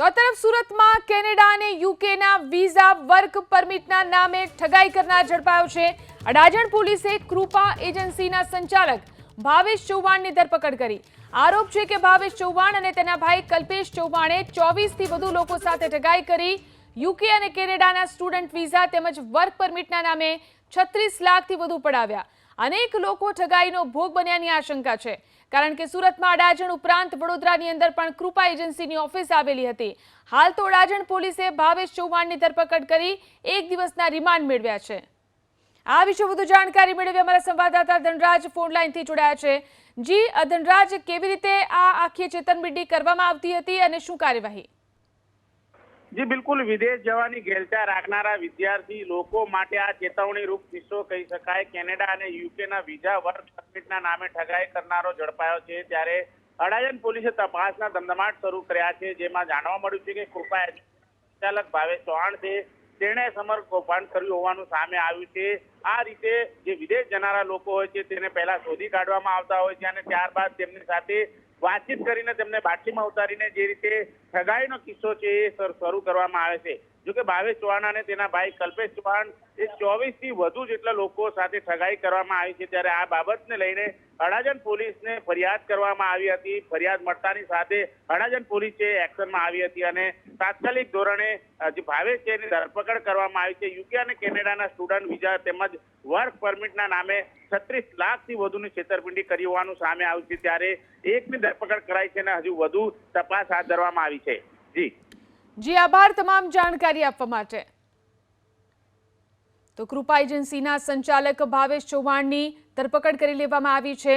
તો આ તરફ સુરતમાં કેનેડા અને યુકેના વિઝા વર્ક પરમિટના નામે ઠગાઈ કરનાર ઝડપાયો છે. અડાજણ પોલીસે કૃપા એજન્સીના સંચાલક ભાવેશ ચૌહાણની ધરપકડ કરી. આરોપ છે કે ભાવેશ ચૌહાણ અને તેના ભાઈ કલ્પેશ ચૌહાણે ચોવીસથી વધુ લોકો સાથે ઠગાઈ કરી યુકે અને કેનેડાના સ્ટુડન્ટ વિઝા તેમજ વર્ક પરમિટના નામે છત્રીસ લાખથી વધુ પડાવ્યા. અનેક લોકો ઠગાઈનો ભોગ બન્યાની આશંકા છે. કારણ કે સુરતમાં અડાજણ ઉપરાંત વડોદરાની અંદર પણ કૃપા એજન્સીની ઓફિસ આવેલી હતી. હાલ તો અડાજણ પોલીસે ભાવેશ ચૌહાણની ધરપકડ કરી એક દિવસના રિમાન્ડ મેળવ્યા છે. આ વિશે વધુ જાણકારી મેળવી અમારા સંવાદદાતા ધનરાજ ફોન લાઈનથી જોડાયા છે. જી ધનરાજ, કેવી રીતે આ આખી ચેતનબિંડી કરવામાં આવતી હતી અને શું કાર્યવાહી? જી, બિલકુલ. વિદેશ જવાની ઘેલચા રાખનારા વિદ્યાર્થી લોકો માટે આ ચેતવણી રૂપ કિસ્સો કહી શકાય. કેનેડા અને યુકેના વિઝા વર્ક પરમિટના નામે ઠગાઈ કરનારો ઝડપાયો છે. ત્યારે અડાજણ પોલીસે તપાસના ધમધમાટ શરૂ કર્યા છે, જેમાં જાણવા મળ્યું છે કે કૃપા સંચાલક ભાવેશ ચૌહાણ છે. તેણે સમર કર્યું હોવાનું સામે આવ્યું છે. આ રીતે જે વિદેશ જનારા લોકો હોય છે, તેને પહેલા શોધી કાઢવામાં આવતા હોય છે અને ત્યારબાદ તેમની સાથે વાતચીત કરીને તેમને બાટલીમાં ઉતારીને જે રીતે ઠગાઈનો કિસ્સો છે એ શરૂ કરવામાં આવે છે. જો કે ભાવેશ ચૌહાણ અને તેના ભાઈ કલ્પેશ ચૌહાણ એ ચોવીસથી વધુ જેટલા લોકો સાથે ઠગાઈ કરવામાં આવી છે ત્યારે આ બાબતને લઈને અડાજણ પોલીસને ફરિયાદ કરવામાં આવી હતી. ફરિયાદ મળતાની સાથે અડાજણ પોલીસે એક્શનમાં આવી હતી અને તાત્કાલિક ધોરણે જે ભાવેશ છે એની ધરપકડ કરવામાં આવી છે. યુકે અને કેનેડાના સ્ટુડન્ટ વિઝા તેમજ વર્ક પરમિટના નામે છત્રીસ લાખથી વધુની છેતરપિંડી કરી હોવાનું સામે આવ્યું છે. ત્યારે એકની ધરપકડ કરાઈ છે અને હજુ વધુ તપાસ હાથ ધરવામાં આવી છે. જી. જી આભાર તમામ જાણકારી આપવા માટે. તો કૃપા એજન્સીના સંચાલક ભાવેશ ચૌહાણની ધરપકડ કરી લેવામાં આવી છે.